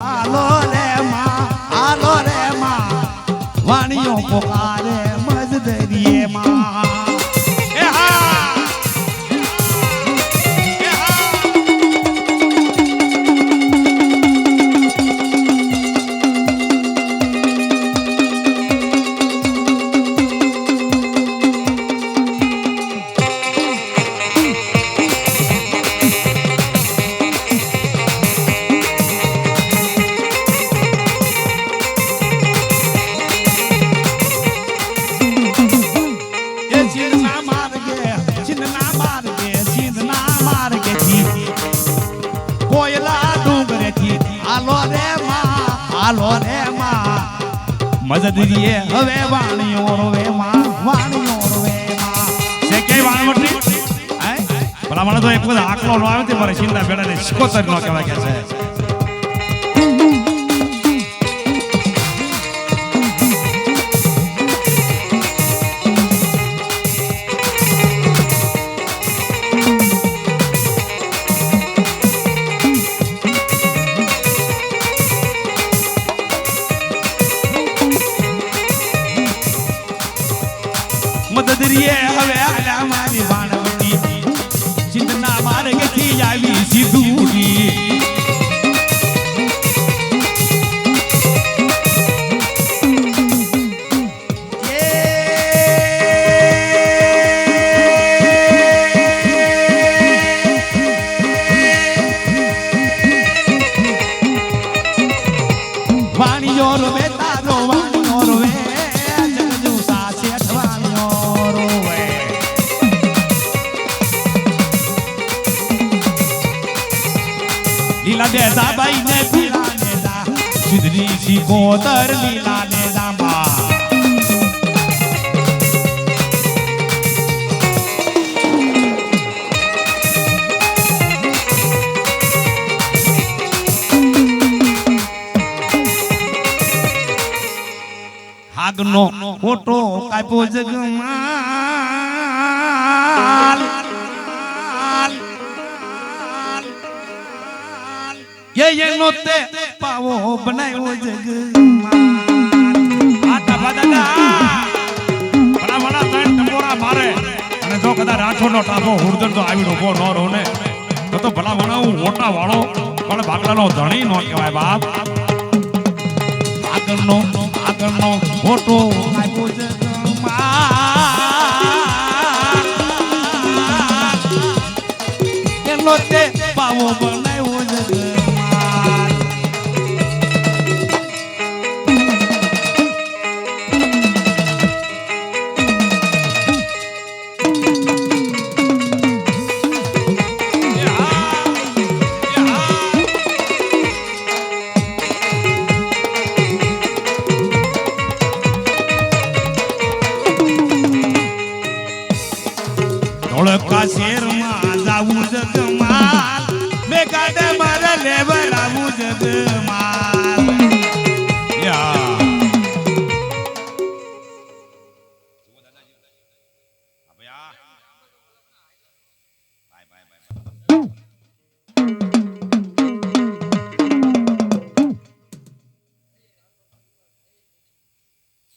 હાલો રે માં આલો રે માં. વાણીઓ પોકારે. કોયલા આલો રે માં આલો રે માં. મજદરીએ હવે વાણીઓ રોવે માં વાણીઓ રોવે માં. છે કે વાણવટી હે? ભલા મને તો એક વખત આકલો નો આવે તે મારે ચીનના બેડાને શિકોતર નો કહેવાય કે છે. મદદરીએ હવે આલા મારી વાણવટી ચિંતના માર્ગેથી આવી સીધુડી વાણીઓ રોવે તારો લીલા દેસા બાઈ ને પીલા ને દા સિદ્ધની શીખોતર લીલા ને દામા હાગનો ફોટો કાપ્યો જગમાલ એનો તે પાવો બનાવ્યો ટપોરા મારે. અને જો કદાચ રાઠોડનો ટાપો હુરદન તો આવી ઊભો ન રહો ને તો ભલા ભલા હું મોટા વાળો પણ બાકડાનો ધણી નો કહેવાય બાપ. આગળનો આગળનો ફોટો આવ્યો જગમાં એનો તે પાવો உழக்கா சேரும்.